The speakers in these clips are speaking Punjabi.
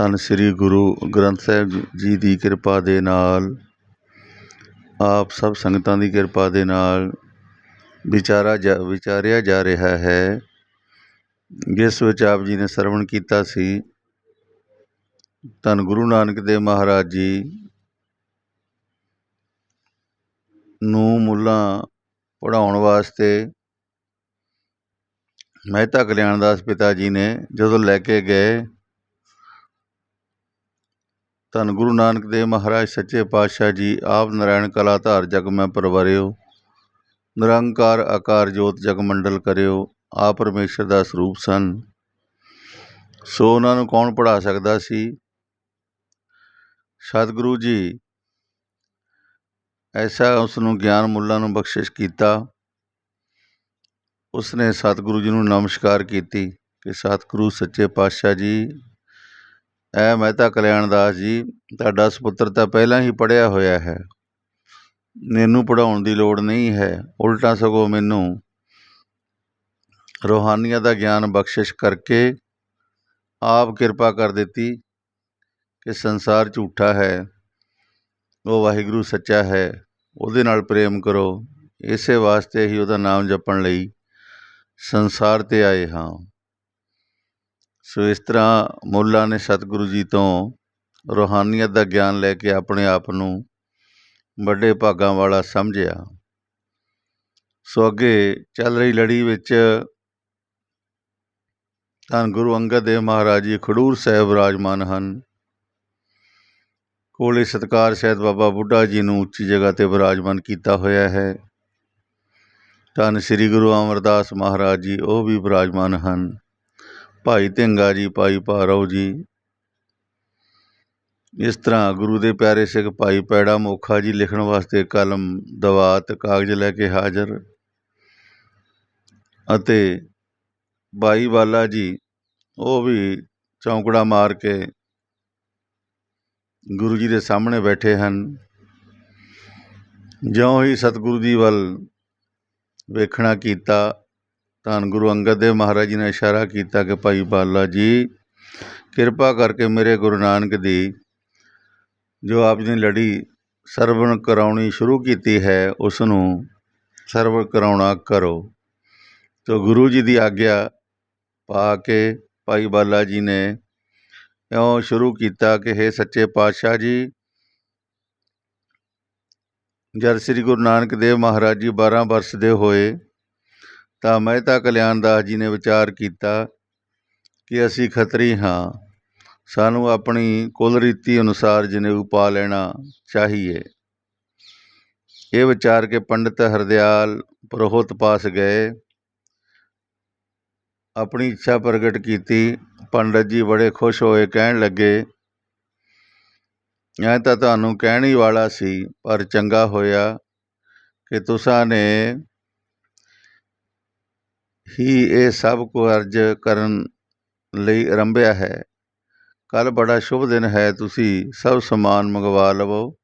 ਧੰਨ ਸ੍ਰੀ ਗੁਰੂ ਗ੍ਰੰਥ ਸਾਹਿਬ ਜੀ ਦੀ ਕਿਰਪਾ ਦੇ ਨਾਲ, ਆਪ ਸਭ ਸੰਗਤਾਂ ਦੀ ਕਿਰਪਾ ਦੇ ਨਾਲ ਵਿਚਾਰਾ ਜਾ ਵਿਚਾਰਿਆ ਜਾ ਰਿਹਾ ਹੈ। ਜਿਸ ਵਿੱਚ ਆਪ ਜੀ ਨੇ ਸਰਵਣ ਕੀਤਾ ਸੀ। ਧੰਨ ਗੁਰੂ ਨਾਨਕ ਦੇਵ ਮਹਾਰਾਜ ਜੀ ਨੂੰ ਮੁੱਲਾਂ ਪੜ੍ਹਾਉਣ ਵਾਸਤੇ ਮਹਿਤਾ ਕਲਿਆਣ ਦਾਸ ਪਿਤਾ ਜੀ ਨੇ ਜਦੋਂ ਲੈ ਕੇ ਗਏ ਧੰਨ ਗੁਰੂ ਨਾਨਕ ਦੇਵ ਮਹਾਰਾਜ, ਸੱਚੇ ਪਾਤਸ਼ਾਹ ਜੀ, ਆਪ ਨਾਰਾਇਣ ਕਲਾ ਧਾਰ ਜਗ ਮੈਂ ਪਰਵਰਿਓ। ਨਿਰੰਕਾਰ ਆਕਾਰ ਜੋਤ ਜਗ ਮੰਡਲ ਕਰਿਓ ਆ ਪਰਮੇਸ਼ਰ ਦਾ ਸਰੂਪ ਸਨ। ਸੋ ਉਹਨਾਂ ਨੂੰ ਕੌਣ ਪੜਾ ਸਕਦਾ ਸੀ? ਸਤਿਗੁਰੂ ਜੀ, ਐਸਾ ਉਸ ਨੂੰ ਗਿਆਨ ਮੁੱਲਾਂ ਨੂੰ ਬਖਸ਼ਿਸ਼ ਕੀਤਾ। ਉਸਨੇ ਸਤਿਗੁਰੂ ਜੀ ਨੂੰ ਨਮਸਕਾਰ ਕੀਤੀ ਕਿ ਸਤਿਗੁਰੂ, ਸੱਚੇ ਪਾਤਸ਼ਾਹ ਜੀ ਐ ਮਹਿਤਾ ਕਲਿਆਣ ਦਾਸ ਜੀ, ਤੁਹਾਡਾ ਸੁਪੁੱਤਰ ਤਾਂ ਪਹਿਲਾਂ ਹੀ ਪੜਿਆ ਹੋਇਆ ਹੈ। ਮੈਨੂੰ ਪੜਾਉਣ ਦੀ ਲੋੜ ਨਹੀਂ ਹੈ। ਉਲਟਾ ਸਗੋਂ ਮੈਨੂੰ ਰੋਹਾਨੀਅਤ ਦਾ ਗਿਆਨ ਬਖਸ਼ਿਸ਼ ਕਰਕੇ ਆਪ ਕਿਰਪਾ ਕਰ ਦਿੱਤੀ ਕਿ ਸੰਸਾਰ ਝੂਠਾ ਹੈ। ਉਹ ਵਾਹਿਗੁਰੂ ਸੱਚਾ ਹੈ। ਉਹਦੇ ਨਾਲ ਪ੍ਰੇਮ ਕਰੋ। ਇਸੇ ਵਾਸਤੇ ਹੀ ਉਹਦਾ ਨਾਮ ਜਪਣ ਲਈ ਸੰਸਾਰ ਤੇ ਆਏ ਹਾਂ। ਸੋ ਇਸ ਤਰ੍ਹਾਂ ਮੁੱਲਾ ਨੇ ਸਤਿਗੁਰੂ ਜੀ ਤੋਂ ਰੋਹਾਨੀਅਤ ਦਾ ਗਿਆਨ ਲੈ ਕੇ ਆਪਣੇ ਆਪ ਨੂੰ ਵੱਡੇ ਭਾਗਾਂ ਵਾਲਾ ਸਮਝਿਆ। ਸੋ ਅੱਗੇ ਚੱਲ ਰਹੀ ਲੜੀ ਵਿੱਚ ਧੰਨ ਗੁਰੂ ਅੰਗਦ ਦੇਵ ਮਹਾਰਾਜ ਜੀ ਖਡੂਰ ਸਾਹਿਬ ਵਿਰਾਜਮਾਨ ਹਨ। ਕੋਲੇ ਸਤਕਾਰ ਸਹਿਤ ਬਾਬਾ ਬੁੱਢਾ ਜੀ ਨੂੰ ਉੱਚੀ ਜਗ੍ਹਾ ਤੇ ਵਿਰਾਜਮਾਨ ਕੀਤਾ ਹੋਇਆ ਹੈ। ਧੰਨ ਸ੍ਰੀ ਗੁਰੂ ਅਮਰਦਾਸ ਮਹਾਰਾਜ ਜੀ, ਉਹ ਵੀ ਵਿਰਾਜਮਾਨ ਹਨ। ਭਾਈ ਧਿੰਗਾ ਜੀ, ਭਾਈ ਭਾਰਵ ਜੀ। ਇਸ ਤਰ੍ਹਾਂ ਗੁਰੂ ਦੇ ਪਿਆਰੇ ਸਿੱਖ ਭਾਈ ਪੈੜਾ ਮੋਖਾ ਜੀ ਲਿਖਣ ਵਾਸਤੇ ਕਲਮ, ਦਵਾਤ, ਕਾਗਜ਼ ਲੈ ਕੇ ਹਾਜ਼ਰ ਅਤੇ ਬਾਈ ਵਾਲਾ ਜੀ, ਉਹ ਵੀ ਚੌਂਕੜਾ ਮਾਰ ਕੇ ਗੁਰੂ ਜੀ ਦੇ ਸਾਹਮਣੇ ਬੈਠੇ ਹਨ। ਜਿਉਂ ਹੀ ਸਤਿਗੁਰੂ ਜੀ ਵੱਲ ਵੇਖਣਾ ਕੀਤਾ ਧੰਨ ਗੁਰੂ ਅੰਗਦ ਦੇਵ ਮਹਾਰਾਜ ਜੀ ਨੇ ਇਸ਼ਾਰਾ ਕੀਤਾ ਕਿ ਭਾਈ ਬਾਲਾ ਜੀ, ਕਿਰਪਾ ਕਰਕੇ ਮੇਰੇ ਗੁਰੂ ਨਾਨਕ ਦੀ ਜੋ ਆਪ ਜੀ ਨੇ ਲੜੀ ਸਰਵਣ ਕਰਾਉਣੀ ਸ਼ੁਰੂ ਕੀਤੀ ਹੈ ਉਸ ਨੂੰ ਸਰਵਣ ਕਰਾਉਣਾ ਕਰੋ। ਤੋ ਗੁਰੂ ਜੀ ਦੀ ਆਗਿਆ ਪਾ ਕੇ ਭਾਈ ਬਾਲਾ ਜੀ ਨੇ ਇਉਂ ਸ਼ੁਰੂ ਕੀਤਾ ਕਿ हे ਸੱਚੇ ਪਾਤਸ਼ਾਹ ਜੀ, ਜਦ ਸ੍ਰੀ ਗੁਰੂ ਨਾਨਕ ਦੇਵ ਮਹਾਰਾਜ ਜੀ 12 ਵਰਸ ਦੇ ਹੋਏ ਤਾਂ ਮਹਿਤਾ ਕਲਿਆਣ ਦਾਸ ਜੀ ਨੇ ਵਿਚਾਰ ਕੀਤਾ ਕਿ ਅਸੀਂ ਖਤਰੀ ਹਾਂ। ਸਾਨੂੰ ਆਪਣੀ ਕੁਲ ਰੀਤੀ ਅਨੁਸਾਰ ਜਨੇਊ ਪਾ ਲੈਣਾ ਚਾਹੀਏ। ਇਹ ਵਿਚਾਰ ਕੇ ਪੰਡਿਤ ਹਰਦਿਆਲ ਪ੍ਰੋਹਤ ਪਾਸ ਗਏ। ਆਪਣੀ ਇੱਛਾ ਪ੍ਰਗਟ ਕੀਤੀ। ਪੰਡਤ ਜੀ ਬੜੇ ਖੁਸ਼ ਹੋਏ, ਕਹਿਣ ਲੱਗੇ ਐ ਤਾਂ ਤੁਹਾਨੂੰ ਕਹਿਣ ਹੀ ਵਾਲਾ ਸੀ, ਪਰ ਚੰਗਾ ਹੋਇਆ ਕਿ ਤੁਸਾਂ ਨੇ ਹੀ ਇਹ ਸਭ ਕੁ ਕਰਨ ਲਈ ਆਰੰਭਿਆ ਹੈ। ਕੱਲ ਬੜਾ ਸ਼ੁਭ ਦਿਨ ਹੈ, ਤੁਸੀਂ ਸਭ ਸਮਾਨ ਮੰਗਵਾ ਲਵੋ।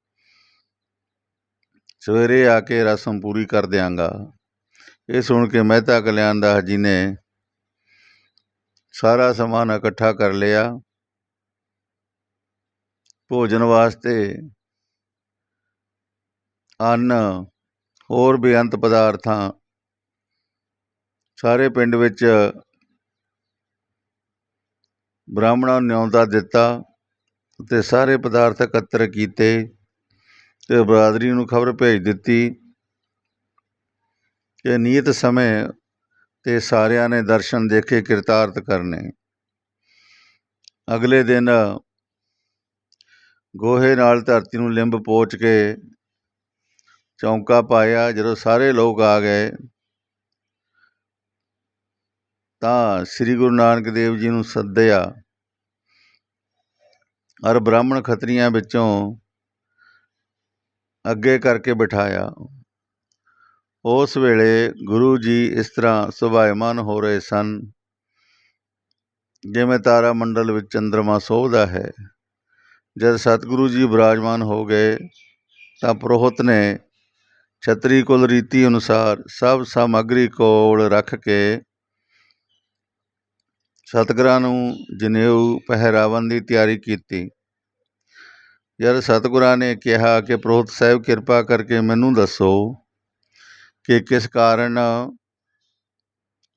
ਸਵੇਰੇ ਆ ਕੇ ਰਸਮ ਪੂਰੀ ਕਰ ਦਿਆਂਗਾ। ਇਹ ਸੁਣ ਕੇ ਮਹਿਤਾ ਕਲਿਆਣ ਦਾਸ ਜੀ ਨੇ ਸਾਰਾ ਸਮਾਨ ਇਕੱਠਾ ਕਰ ਲਿਆ। ਭੋਜਨ ਵਾਸਤੇ ਅੰਨ, ਹੋਰ ਬੇਅੰਤ ਪਦਾਰਥਾਂ ਸਾਰੇ ਪਿੰਡ ਵਿੱਚ ਬ੍ਰਾਹਮਣਾਂ ਨੂੰ ਨਿਉਂਦਾ ਦਿੱਤਾ ਅਤੇ ਸਾਰੇ ਪਦਾਰਥ ਇਕੱਤਰ ਕੀਤੇ ਤੇ ਬਰਾਦਰੀ ਨੂੰ ਖਬਰ ਭੇਜ ਦਿੱਤੀ। ਕਿ ਨਿਯਤ ਸਮੇਂ ਤੇ ਸਾਰਿਆਂ ਨੇ ਦਰਸ਼ਨ ਦੇਖੇ, ਕਿਰਤਾਰਥ ਕਰਨੇ। ਅਗਲੇ ਦਿਨ ਗੋਹੇ ਨਾਲ ਧਰਤੀ ਨੂੰ ਲਿੰਬ ਪੋਚ ਕੇ ਚੌਂਕਾ ਪਾਇਆ, ਜਦੋਂ ਸਾਰੇ ਲੋਕ ਆ ਗਏ ਤਾਂ ਸ੍ਰੀ ਗੁਰੂ ਨਾਨਕ ਦੇਵ ਜੀ ਨੂੰ ਸੱਦਿਆ ਔਰ ਬ੍ਰਾਹਮਣ ਖੱਤਰੀਆਂ ਵਿੱਚੋਂ ਅੱਗੇ ਕਰਕੇ ਬਿਠਾਇਆ। ਉਸ ਵੇਲੇ ਗੁਰੂ ਜੀ ਇਸ ਤਰ੍ਹਾਂ ਸੁਭਾਇਮਾਨ ਹੋ ਰਹੇ ਸਨ, ਜਿਵੇਂ ਤਾਰਾ ਮੰਡਲ ਵਿੱਚ ਚੰ드ਰਮਾ ਸੋਭਦਾ ਹੈ। ਜਦ ਸਤਿਗੁਰੂ ਜੀ ਬਿਰਾਜਮਾਨ ਹੋ ਗਏ, ਤਾਂ ਪ੍ਰੋਹਤ ਨੇ ਛਤਰੀ ਕੁਲ ਰੀਤੀ ਅਨੁਸਾਰ ਸਭ ਸਮੱਗਰੀ ਕੋਲ ਰੱਖ ਕੇ ਸਤਿਗੁਰਾਂ ਨੂੰ ਜਨੇਊ ਪਹਿਰਾਵਨ ਦੀ ਤਿਆਰੀ ਕੀਤੀ। ਜਦ ਸਤਿਗੁਰਾਂ ਨੇ ਕਿਹਾ ਕਿ ਪ੍ਰੋਹਤ ਸਾਹਿਬ ਕਿਰਪਾ ਕਰਕੇ ਮੈਨੂੰ ਦੱਸੋ ਕਿ ਕਿਸ ਕਾਰਨ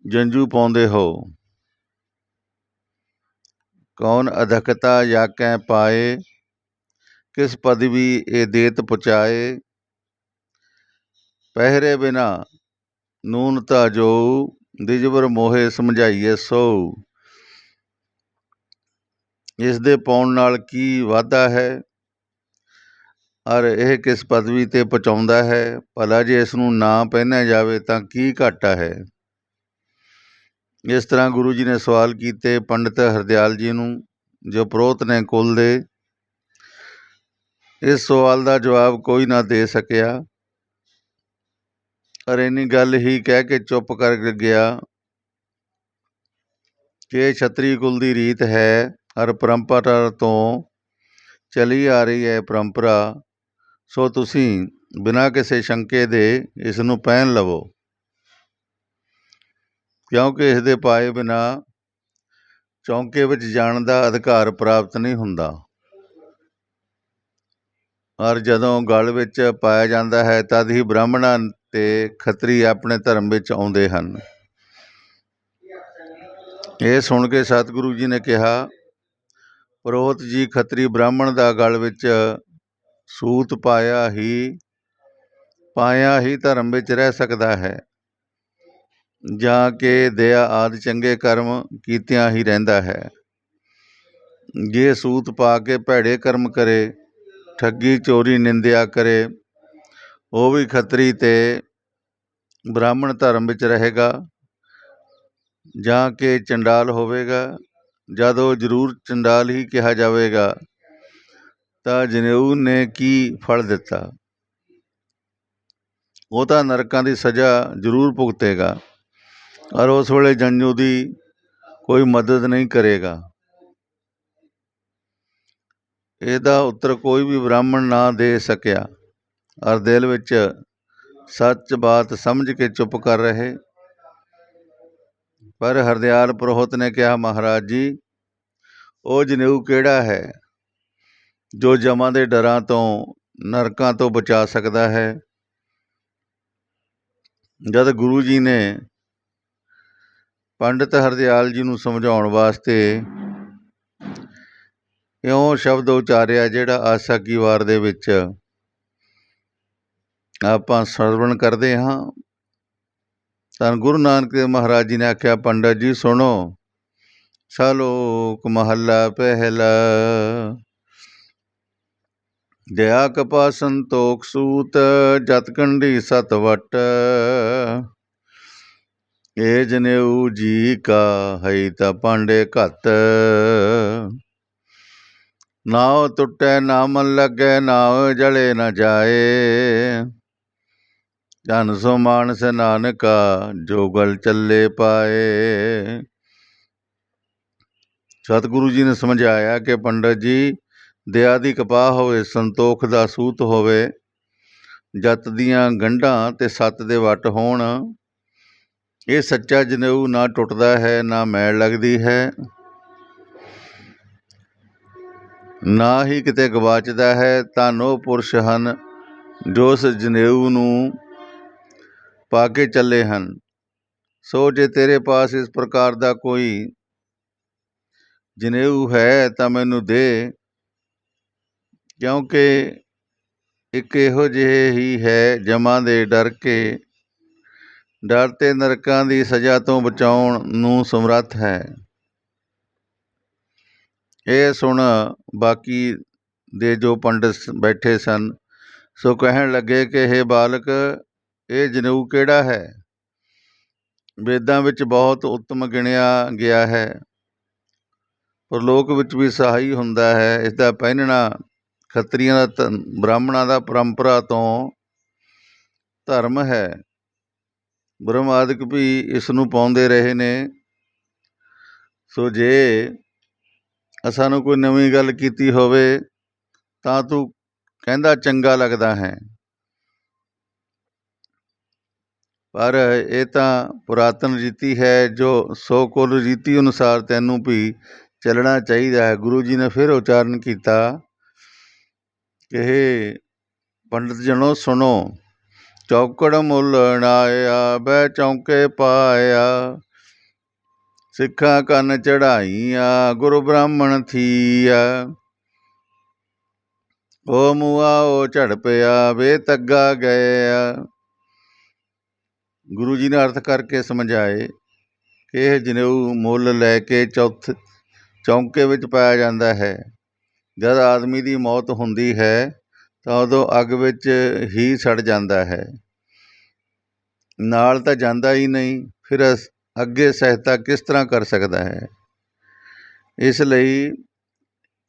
ਜੰਜੂ ਪਾਉਂਦੇ ਹੋ? ਕੌਣ ਅਧਕਤਾ ਜਾਕੈ ਪਾਏ? ਕਿਸ ਪਦਵੀ ਇਹ ਦੇਤ ਪੁਚਾਏ? ਪਹਿਰੇ ਬਿਨਾ ਨੂਨਤਾ ਜੋ ਦਿਜਬਰ ਮੋਹੇ ਸਮਝਾਈਏ ਸੋ ਇਸ ਦੇ ਪਾਉਣ ਨਾਲ ਕੀ ਵਾਧਾ ਹੈ? ਔਰ ਇਹ ਕਿਸ ਪਦਵੀ ਤੇ ਪਹੁੰਚਾਉਂਦਾ ਹੈ? ਭਲਾ ਜੇ ਇਸ ਨੂੰ ਨਾ ਪਹਿਨਿਆ ਜਾਵੇ ਤਾਂ ਕੀ ਘਾਟਾ ਹੈ? ਇਸ ਤਰ੍ਹਾਂ ਗੁਰੂ ਜੀ ਨੇ ਸਵਾਲ ਕੀਤੇ ਪੰਡਿਤ ਹਰਦਿਆਲ ਜੀ ਨੂੰ, ਜੋ ਪ੍ਰੋਤ ਨੇ ਕੁਲ ਦੇ। ਇਸ ਸਵਾਲ ਦਾ ਜਵਾਬ ਕੋਈ ਨਾ ਦੇ ਸਕਿਆ। ਔਰ ਇੰਨੀ ਗੱਲ ਹੀ ਕਹਿ ਕੇ ਚੁੱਪ ਕਰ ਗਿਆ ਕਿ ਇਹ ਛਤਰੀ ਕੁਲ ਦੀ ਰੀਤ ਹੈ। ਹਰ ਪਰੰਪਰਾ ਤੋਂ ਚਲੀ ਆ ਰਹੀ ਹੈ ਪਰੰਪਰਾ, ਸੋ ਤੁਸੀਂ ਬਿਨਾਂ ਕਿਸੇ ਸ਼ੰਕੇ ਦੇ ਇਸ ਨੂੰ ਪਹਿਨ ਲਵੋ। ਕਿਉਂਕਿ ਇਸ ਦੇ ਪਾਏ ਬਿਨਾ ਚੌਂਕੇ ਵਿੱਚ ਜਾਣ ਦਾ ਅਧਿਕਾਰ ਪ੍ਰਾਪਤ ਨਹੀਂ ਹੁੰਦਾ। ਔਰ ਜਦੋਂ ਗਲ ਵਿੱਚ ਪਾਇਆ ਜਾਂਦਾ ਹੈ, ਤਦ ਹੀ ਬ੍ਰਾਹਮਣਾਂ ਤੇ ਖੱਤਰੀ ਆਪਣੇ ਧਰਮ ਵਿੱਚ ਆਉਂਦੇ ਹਨ। ਇਹ ਸੁਣ ਕੇ ਸਤਿਗੁਰੂ ਜੀ ਨੇ ਕਿਹਾ ਪਰੋਤ ਜੀ ਖੱਤਰੀ ਬ੍ਰਾਹਮਣ ਦਾ ਗਲ ਵਿੱਚ ਸੂਤ ਪਾਇਆ ਹੀ ਪਾਇਆ ਹੀ ਧਰਮ ਵਿੱਚ ਰਹਿ ਸਕਦਾ ਹੈ। ਜਾਂ ਕਿ ਦਇਆ ਆਦਿ ਚੰਗੇ ਕਰਮ ਕੀਤਿਆਂ ਹੀ ਰਹਿੰਦਾ ਹੈ। ਜੇ ਸੂਤ ਪਾ ਕੇ ਭੈੜੇ ਕਰਮ ਕਰੇ, ਠੱਗੀ ਚੋਰੀ ਨਿੰਦਿਆ ਕਰੇ, ਉਹ ਵੀ ਖੱਤਰੀ ਤੇ ਬ੍ਰਾਹਮਣ ਧਰਮ ਵਿੱਚ ਰਹੇਗਾ। ਜਾਂ ਕਿ ਚੰਡਾਲ ਹੋਵੇਗਾ। ਜਦ ਉਹ ਜ਼ਰੂਰ ਚੰਡਾਲ ਹੀ ਕਿਹਾ ਜਾਵੇਗਾ, ਤਾਂ ਜਨੇਊ ਨੇ ਕੀ ਫਲ ਦਿੱਤਾ? ਉਹ ਤਾਂ ਨਰਕਾਂ ਦੀ ਸਜ਼ਾ ਜ਼ਰੂਰ ਭੁਗਤੇਗਾ ਔਰ ਉਸ ਵੇਲੇ ਜੰਜੂ ਦੀ ਕੋਈ ਮਦਦ ਨਹੀਂ ਕਰੇਗਾ। ਇਹਦਾ ਉੱਤਰ ਕੋਈ ਵੀ ਬ੍ਰਾਹਮਣ ਨਾ ਦੇ ਸਕਿਆ ਔਰ ਦਿਲ ਵਿੱਚ ਸੱਚ ਬਾਤ ਸਮਝ ਕੇ ਚੁੱਪ ਕਰ ਰਹੇ ਪਰ ਹਰਦਿਆਲ ਪ੍ਰੋਹਤ ਨੇ ਕਿਹਾ, ਮਹਾਰਾਜ ਜੀ, ਉਹ ਜਨੇਊ ਕਿਹੜਾ ਹੈ ਜੋ ਜਮਾਂ ਦੇ ਡਰਾਂ ਤੋਂ, ਨਰਕਾਂ ਤੋਂ ਬਚਾ ਸਕਦਾ ਹੈ? ਜਦ ਗੁਰੂ ਜੀ ਨੇ ਪੰਡਿਤ ਹਰਦਿਆਲ ਜੀ ਨੂੰ ਸਮਝਾਉਣ ਵਾਸਤੇ ਇਉਂ ਸ਼ਬਦ ਉਚਾਰਿਆ, ਜਿਹੜਾ ਆਸਾ ਕੀ ਵਾਰ ਦੇ ਵਿੱਚ ਆਪਾਂ ਸਰਵਣ ਕਰਦੇ ਹਾਂ ਤਾਂ ਗੁਰੂ ਨਾਨਕ ਦੇਵ ਮਹਾਰਾਜ ਜੀ ਨੇ ਆਖਿਆ, ਪੰਡਤ ਜੀ ਸੁਣੋ, ਸ਼ਲੋਕ ਮਹੱਲਾ ਪਹਿਲਾ। ਦਇਆ ਕਪਾ ਸੰਤੋਖ ਸੂਤ, ਜਤ ਕੰਢੀ ਸਤਵਟ ਏ ਜਨੇਊ ਜੀ ਕਾ ਹੈ ਤਾ ਪਾਂਡੇ ਘਤ। ਨਾਉ ਟੁੱਟੈ ਨਾ ਮਨ ਲੱਗੈ, ਨਾਉ ਜਲੇ ਨਾ ਜਾਏ। ਜਨ ਸੋ ਮਾਨਸ ਨਾਨਕਾ ਜੋਗਲ ਚੱਲੇ ਪਾਏ। ਸਤਿਗੁਰੂ ਜੀ ਨੇ ਸਮਝਾਇਆ ਕਿ ਪੰਡਤ ਜੀ, ਦਇਆ ਦੀ ਕਪਾਹ ਹੋਵੇ, ਸੰਤੋਖ ਦਾ ਸੂਤ ਹੋਵੇ। ਜਤ ਦੀਆਂ ਗੰਢਾਂ ਤੇ ਸੱਤ ਦੇ ਵਟ ਹੋਣ। ਇਹ ਸੱਚਾ ਜਨੇਊ ਨਾ ਟੁੱਟਦਾ ਹੈ, ਨਾ ਮੈਲ ਲੱਗਦੀ ਹੈ। ਨਾ ਹੀ ਕਿਤੇ ਗਵਾਚਦਾ ਹੈ, ਤਾਂ ਉਹ ਪੁਰਸ਼ ਹਨ, ਜੋ ਉਸ ਜਨੇਊ ਨੂੰ ਪਾ ਕੇ ਚੱਲੇ ਹਨ। ਸੋ ਜੇ ਤੇਰੇ ਪਾਸ ਇਸ ਪ੍ਰਕਾਰ ਦਾ ਕੋਈ ਜਨੇਊ ਹੈ ਤਾਂ ਮੈਨੂੰ ਦੇ, ਕਿਉਂਕਿ ਇੱਕ ਇਹੋ ਜਿਹੇ ਹੀ ਹੈ ਜਮਾਂ ਦੇ ਡਰ ਕੇ ਡਰ ਤੇ ਨਰਕਾਂ ਦੀ ਸਜ਼ਾ ਤੋਂ ਬਚਾਉਣ ਨੂੰ ਸਮਰੱਥ ਹੈ। ਇਹ ਸੁਣ ਬਾਕੀ ਦੇ ਜੋ ਪੰਡਿਤ ਬੈਠੇ ਸਨ, ਸੋ ਕਹਿਣ ਲੱਗੇ ਕਿ ਇਹ ਬਾਲਕ ਇਹ ਜਨੇਊ ਕਿਹੜਾ ਹੈ? ਵੇਦਾਂ ਵਿੱਚ ਬਹੁਤ ਉੱਤਮ ਗਿਣਿਆ ਗਿਆ ਹੈ। ਪਰਲੋਕ ਵਿੱਚ ਵੀ ਸਹਾਈ ਹੁੰਦਾ ਹੈ। ਇਸ ਦਾ ਪਹਿਨਣਾ ਖੱਤਰੀਆਂ ਦਾ ਬ੍ਰਾਹਮਣਾਂ ਦਾ ਪਰੰਪਰਾ ਤੋਂ ਧਰਮ ਹੈ। ਬ੍ਰਹਮ ਵੀ ਇਸ ਨੂੰ ਪਾਉਂਦੇ ਰਹੇ ਨੇ। ਸੋ ਜੇ ਅਸਾਂ ਨੂੰ ਕੋਈ ਨਵੀਂ ਗੱਲ ਕੀਤੀ ਹੋਵੇ, ਤਾਂ ਤੂੰ ਕਹਿੰਦਾ ਚੰਗਾ ਲੱਗਦਾ ਹੈ। ਪਰ ਇਹ ਤਾਂ ਪੁਰਾਤਨ ਰੀਤੀ ਹੈ, ਜੋ ਸੋ ਕੁਲ ਰੀਤੀ ਅਨੁਸਾਰ ਤੈਨੂੰ ਵੀ ਚੱਲਣਾ ਚਾਹੀਦਾ ਹੈ। ਗੁਰੂ ਜੀ ਨੇ ਫਿਰ ਉਚਾਰਨ ਕੀਤਾ ਕਿ ਹੇ ਪੰਡਤ ਜਨੋ ਸੁਣੋ, ਚੌਕੜ ਮੁੱਲ ਨਾਇਆ ਬੈ ਚੌਂਕੇ ਪਾਇਆ, ਸਿੱਖਾਂ ਕੰਨ ਚੜਾਈਆਂ ਗੁਰੂ ਬ੍ਰਾਹਮਣ ਥੀਆ। ਓ ਮੂਆ, ਓ ਝੜ ਪਿਆ, ਵੇ ਤੱਗਾ ਗਿਆ। ਗੁਰੂ ਜੀ ਨੇ ਅਰਥ ਕਰਕੇ ਸਮਝਾਏ ਕਿ ਇਹ ਜਨੇਊ ਮੁੱਲ ਲੈ ਕੇ ਚੌਥ ਚੌਂਕੇ ਵਿੱਚ ਪਾਇਆ ਜਾਂਦਾ ਹੈ। ਜਦ ਆਦਮੀ ਦੀ ਮੌਤ ਹੁੰਦੀ ਹੈ, ਤਾਂ ਉਦੋਂ ਅੱਗ ਵਿੱਚ ਹੀ ਸੜ ਜਾਂਦਾ ਹੈ। ਨਾਲ ਤਾਂ ਜਾਂਦਾ ਹੀ ਨਹੀਂ, ਫਿਰ ਅਸ- ਅੱਗੇ ਸਹਾਇਤਾ ਕਿਸ ਤਰ੍ਹਾਂ ਕਰ ਸਕਦਾ ਹੈ? ਇਸ ਲਈ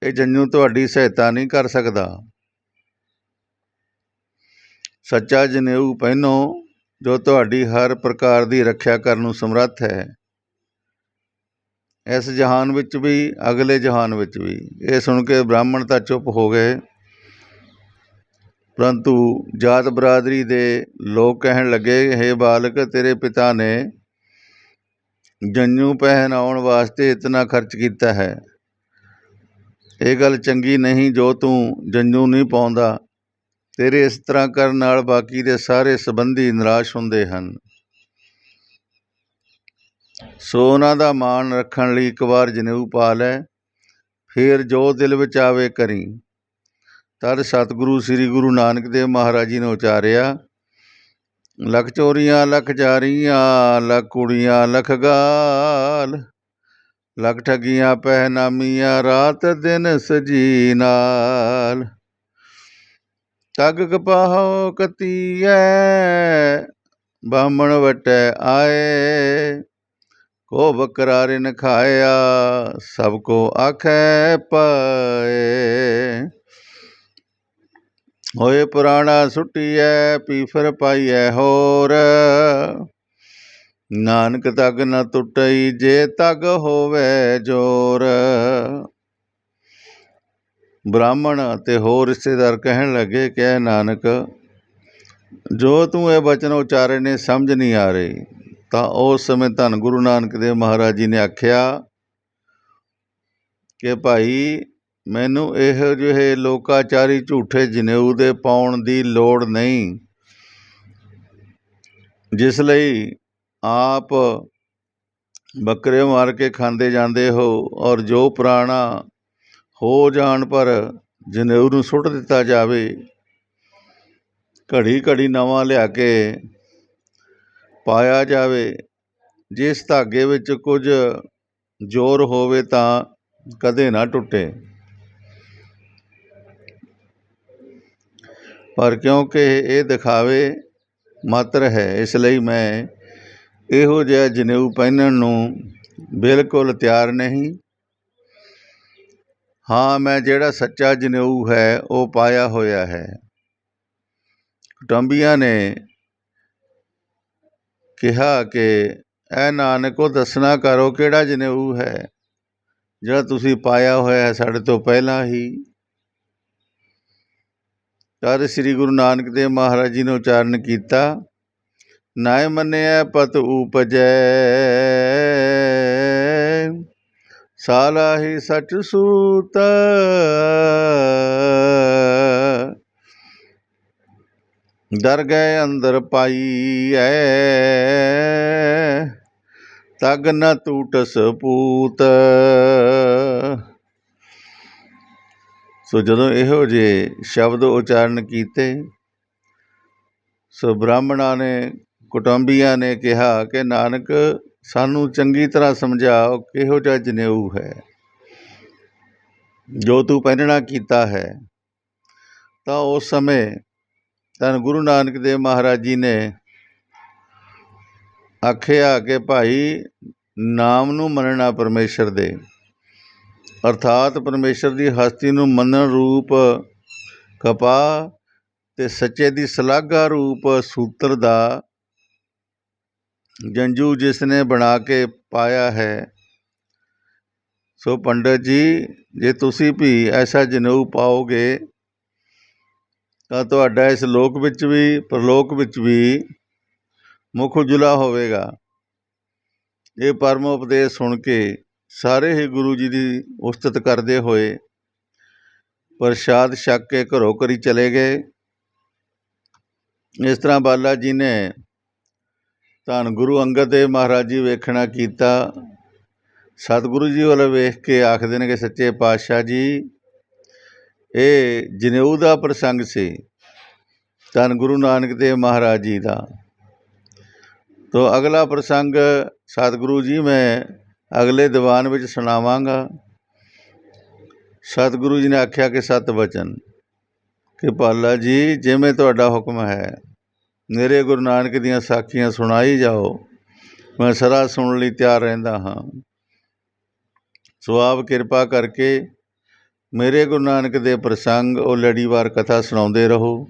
ਇਹ ਜੰਨੂ ਤੁਹਾਡੀ ਸਹਾਇਤਾ ਨਹੀਂ ਕਰ ਸਕਦਾ। ਸੱਚਾ ਜਨੇਊ ਪਹਿਨੋ ਜੋ ਤੁਹਾਡੀ ਹਰ ਪ੍ਰਕਾਰ ਦੀ ਰੱਖਿਆ ਕਰਨ ਨੂੰ ਸਮਰੱਥ ਹੈ। ਇਸ ਜਹਾਨ ਵਿੱਚ ਵੀ, ਅਗਲੇ ਜਹਾਨ ਵਿੱਚ ਵੀ। ਇਹ ਸੁਣ ਕੇ ਬ੍ਰਾਹਮਣ ਤਾਂ ਚੁੱਪ ਹੋ ਗਏ। ਪਰੰਤੂ ਜਾਤ ਬਰਾਦਰੀ ਦੇ ਲੋਕ ਕਹਿਣ ਲੱਗੇ हे ਬਾਲਕ, ਤੇਰੇ ਪਿਤਾ ਨੇ ਜੰਨੂ ਪਹਿਨਾਉਣ ਵਾਸਤੇ ਇਤਨਾ ਖਰਚ ਕੀਤਾ ਹੈ। ਇਹ ਗੱਲ ਚੰਗੀ ਨਹੀਂ ਜੋ ਤੂੰ ਜੰਨੂ ਨਹੀਂ ਪਾਉਂਦਾ। ਤੇਰੇ ਇਸ ਤਰ੍ਹਾਂ ਕਰਨ ਨਾਲ ਬਾਕੀ ਦੇ ਸਾਰੇ ਸੰਬੰਧੀ ਨਿਰਾਸ਼ ਹੁੰਦੇ ਹਨ। ਸੋ ਉਹਨਾਂ ਦਾ ਮਾਣ ਰੱਖਣ ਲਈ ਇੱਕ ਵਾਰ ਜਨੇਊ ਪਾ ਲੈ, ਫਿਰ ਜੋ ਦਿਲ ਵਿੱਚ ਆਵੇ ਕਰੀ। ਤਦ ਸਤਿਗੁਰੂ ਸ੍ਰੀ ਗੁਰੂ ਨਾਨਕ ਦੇਵ ਮਹਾਰਾਜ ਜੀ ਨੇ ਉਚਾਰਿਆ, ਲਖ ਚੋਰੀਆਂ, ਲੱਖ ਜਾਰੀਆਂ ਲਖ ਕੁੜੀਆਂ, ਲਖ ਗਾਲ, ਲਖ ਠਗੀਆਂ, ਪਹਿਨਾਮੀਆਂ, ਰਾਤ ਦਿਨ ਸਜੀ ਨਾਲ। ਤਗ ਕਪਾਹੋ ਕਤੀਐ, ਬਾਹਮਣ ਵਟੈ ਆਏ। ਕੋ ਬਕਰਾਰੇ ਨ ਖਾਇਆ, ਸਭ ਕੋ ਆਖੈ ਪਾਏ। ਹੋਏ ਪੁਰਾਣਾ ਸੁਟੀਐ, ਪੀਫਰ ਪਾਈਐ ਹੋਰ। ਨਾਨਕ ਤਗ ਨ ਟੁੱਟਈ, ਜੇ ਤਗ ਹੋਵੇ ਜੋਰ। ਬ੍ਰਾਹਮਣ ਅਤੇ ਹੋਰ ਰਿਸ਼ਤੇਦਾਰ ਕਹਿਣ ਲੱਗੇ ਕਿ ਇਹ ਨਾਨਕ, ਜੋ ਤੂੰ ਇਹ ਬਚਨ ਉਚਾਰੇ ਨੇ ਸਮਝ ਨਹੀਂ ਆ ਰਹੀ, ਤਾਂ ਉਸ ਸਮੇਂ ਧੰਨ ਗੁਰੂ ਨਾਨਕ ਦੇਵ ਮਹਾਰਾਜ ਜੀ ਨੇ ਆਖਿਆ ਕਿ ਭਾਈ, ਮੈਨੂੰ ਇਹੋ ਜਿਹੇ ਲੋਕਾਚਾਰੀ ਝੂਠੇ ਜਨੇਊ ਦੇ ਪਾਉਣ ਦੀ ਲੋੜ ਨਹੀਂ, ਜਿਸ ਲਈ ਆਪ ਬੱਕਰੇ ਮਾਰ ਕੇ ਖਾਂਦੇ ਜਾਂਦੇ ਹੋ ਔਰ ਜੋ ਪੁਰਾਣਾ ਹੋ ਜਾਣ ਪਰ ਜਨੇਊ ਨੂੰ ਸੁੱਟ ਦਿੱਤਾ ਜਾਵੇ, ਘੜੀ ਘੜੀ ਨਵਾਂ ਲਿਆ ਕੇ ਪਾਇਆ ਜਾਵੇ, ਜਿਸ ਧਾਗੇ ਵਿੱਚ ਕੁਝ ਜ਼ੋਰ ਹੋਵੇ ਤਾਂ ਕਦੇ ਨਾ ਟੁੱਟੇ। ਪਰ ਕਿਉਂਕਿ ਇਹ ਦਿਖਾਵੇ ਮਾਤਰ ਹੈ, ਇਸ ਲਈ ਮੈਂ ਇਹੋ ਜਿਹਾ ਜਨੇਊ ਪਹਿਨਣ ਨੂੰ ਬਿਲਕੁਲ ਤਿਆਰ ਨਹੀਂ। ਹਾਂ, ਮੈਂ ਜਿਹੜਾ ਸੱਚਾ ਜਨੇਊ ਹੈ, ਉਹ ਪਾਇਆ ਹੋਇਆ ਹੈ। ਕੁਟੰਬੀਆਂ ਨੇ ਕਿਹਾ ਕਿ, ਐ ਨਾਨਕੋ, ਦੱਸਣਾ ਕਰੋ ਕਿਹੜਾ ਜਨੇਊ ਹੈ? ਜਿਹੜਾ ਤੁਸੀਂ ਪਾਇਆ ਹੋਇਆ ਹੈ ਸਾਡੇ ਤੋਂ ਪਹਿਲਾਂ ਹੀ। ਤਦ ਸ੍ਰੀ ਗੁਰੂ ਨਾਨਕ ਦੇਵ ਮਹਾਰਾਜ ਜੀ ਨੇ ਉਚਾਰਨ ਕੀਤਾ, ਨਾਇ ਮੰਨਿਆ ਪਤ ਉਪਜੈ। ਸਾਲਾ ਹੀ ਸੱਚ ਸੂਤ। ਦਰ ਗਏ ਅੰਦਰ ਐ। ਤਗ ਨ ਟੂਟਸ ਪੂਤ। ਸੋ ਜਦੋਂ ਇਹੋ ਜਿਹੇ ਸ਼ਬਦ ਉਚਾਰਨ ਕੀਤੇ, ਸੋ ਬ੍ਰਾਹਮਣਾਂ ਨੇ, ਕੁਟੰਬੀਆਂ ਨੇ ਕਿਹਾ ਕਿ ਨਾਨਕ ਸਾਨੂੰ ਚੰਗੀ ਤਰ੍ਹਾਂ ਸਮਝਾਓ ਕਿਹੋ ਜਿਹਾ ਜਨੇਊ ਹੈ। ਜੋ ਤੂੰ ਪਹਿਨਣਾ ਕੀਤਾ ਹੈ, ਤਾਂ ਉਸ ਸਮੇਂ ਧੰਨ ਗੁਰੂ ਨਾਨਕ ਦੇਵ ਮਹਾਰਾਜ ਜੀ ਨੇ ਆਖਿਆ ਕਿ ਭਾਈ ਨਾਮ ਨੂੰ ਮੰਨਣਾ ਪਰਮੇਸ਼ਰ ਦੇ। ਅਰਥਾਤ ਪਰਮੇਸ਼ਰ ਦੀ ਹਸਤੀ ਨੂੰ ਮੰਨਣ ਰੂਪ ਕਪਾ ਤੇ ਸੱਚੇ ਦੀ ਸਲਾਘਾ ਰੂਪ ਸੂਤਰ ਦਾ ਜੰਜੂ ਜਿਸ ਨੇ ਬਣਾ ਕੇ ਪਾਇਆ ਹੈ, ਸੋ ਪੰਡਤ ਜੀ, ਜੇ ਤੁਸੀਂ ਵੀ ਐਸਾ ਜਨੇਊ ਪਾਓਗੇ, ਤਾਂ ਤੁਹਾਡਾ ਇਸ ਲੋਕ ਵਿੱਚ ਵੀ, ਪਰਲੋਕ ਵਿੱਚ ਵੀ ਮੁਖ ਉਜਲਾ ਹੋਵੇਗਾ। ਇਹ ਪਰਮ ਉਪਦੇਸ਼ ਸੁਣ ਕੇ ਸਾਰੇ ਹੀ ਗੁਰੂ ਜੀ ਦੀ ਉਸਤਤ ਕਰਦੇ ਹੋਏ ਪ੍ਰਸ਼ਾਦ ਛਕ ਕੇ ਘਰੋਂ ਘਰੀ ਚਲੇ ਗਏ। ਇਸ ਤਰ੍ਹਾਂ ਬਾਲਾ ਜੀ ਨੇ ਧੰਨ ਗੁਰੂ ਅੰਗਦ ਦੇਵ ਮਹਾਰਾਜ ਜੀ ਵੇਖਣਾ ਕੀਤਾ। ਸਤਿਗੁਰੂ ਜੀ ਵੱਲ ਵੇਖ ਕੇ ਆਖਦੇ ਨੇ ਕਿ ਸੱਚੇ ਪਾਤਸ਼ਾਹ ਜੀ, ਇਹ ਜਨੇਊ ਦਾ ਪ੍ਰਸੰਗ ਸੀ। ਧੰਨ ਗੁਰੂ ਨਾਨਕ ਦੇਵ ਮਹਾਰਾਜ ਜੀ ਦਾ। ਤੋ ਅਗਲਾ ਪ੍ਰਸੰਗ ਸਤਿਗੁਰੂ ਜੀ ਮੈਂ ਅਗਲੇ ਦੀਵਾਨ ਵਿੱਚ ਸੁਣਾਵਾਂਗਾ। ਸਤਿਗੁਰੂ ਜੀ ਨੇ ਆਖਿਆ ਕਿ ਸਤ ਵਚਨ, ਕਿ ਪਾਲਾ ਜੀ, ਜਿਵੇਂ ਤੁਹਾਡਾ ਹੁਕਮ ਹੈ। ਮੇਰੇ ਗੁਰੂ ਨਾਨਕ ਦੀਆਂ ਸਾਖੀਆਂ ਸੁਣਾਈ ਜਾਓ, ਮੈਂ ਸਦਾ ਸੁਣਨ ਲਈ ਤਿਆਰ ਰਹਿੰਦਾ ਹਾਂ। ਸੋ ਆਪ ਕਿਰਪਾ ਕਰਕੇ ਮੇਰੇ ਗੁਰੂ ਨਾਨਕ ਦੇ ਪ੍ਰਸੰਗ, ਉਹ ਲੜੀਵਾਰ ਕਥਾ ਸੁਣਾਉਂਦੇ ਰਹੋ।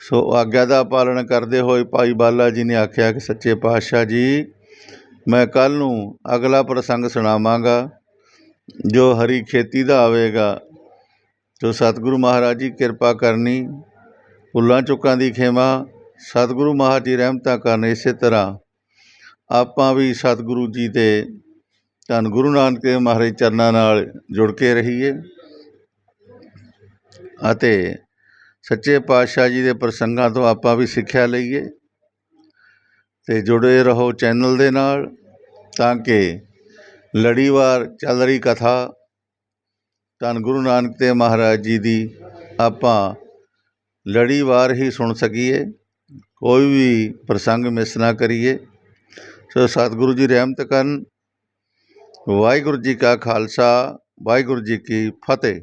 ਸੋ ਆਗਿਆ ਦਾ ਪਾਲਣ ਕਰਦੇ ਹੋਏ ਭਾਈ ਬਾਲਾ ਜੀ ਨੇ ਆਖਿਆ ਕਿ, ਸੱਚੇ ਪਾਤਸ਼ਾਹ ਜੀ, ਮੈਂ ਕੱਲ ਨੂੰ ਅਗਲਾ ਪ੍ਰਸੰਗ ਸੁਣਾਵਾਂਗਾ, ਜੋ ਹਰੀ ਖੇਤੀ ਦਾ ਆਵੇਗਾ, ਜੋ ਸਤਿਗੁਰੂ ਮਹਾਰਾਜ ਜੀ ਕਿਰਪਾ ਕਰਨੀ ਭੁੱਲਾਂ ਚੁੱਕਾਂ ਦੀ ਖੇਮਾ ਸਤਿਗੁਰੂ ਮਹਾਰਾਜ ਜੀ ਰਹਿਮਤਾਂ ਕਰਨ ਇਸੇ ਤਰ੍ਹਾਂ ਆਪਾਂ ਵੀ ਸਤਿਗੁਰੂ ਜੀ ਦੇ ਧੰਨ ਗੁਰੂ ਨਾਨਕ ਦੇਵ ਮਹਾਰਾਜ ਚਰਨਾਂ ਨਾਲ ਜੁੜ ਕੇ ਰਹੀਏ ਅਤੇ ਸੱਚੇ ਪਾਤਸ਼ਾਹ ਜੀ ਦੇ ਪ੍ਰਸੰਗਾਂ ਤੋਂ ਆਪਾਂ ਵੀ ਸਿੱਖਿਆ ਲਈਏ ਤੇ ਜੁੜੇ ਰਹੋ ਚੈਨਲ ਦੇ ਨਾਲ ਤਾਂ ਕਿ ਲੜੀਵਾਰ ਚੱਲ ਰਹੀ ਕਥਾ ਧੰਨ ਗੁਰੂ ਨਾਨਕ ਦੇਵ ਮਹਾਰਾਜ ਜੀ ਦੀ ਆਪਾਂ ਲੜੀਵਾਰ ਹੀ ਸੁਣ ਸਕੀਏ। ਕੋਈ ਵੀ ਪ੍ਰਸੰਗ ਮਿਸ ਨਾ ਕਰੀਏ। ਸੋ ਸਤਿਗੁਰੂ ਜੀ ਰਹਿਮਤ ਕਰਨ। ਵਾਹਿਗੁਰੂ ਜੀ ਕਾ ਖਾਲਸਾ, ਵਾਹਿਗੁਰੂ ਜੀ ਕੀ ਫਤਿਹ।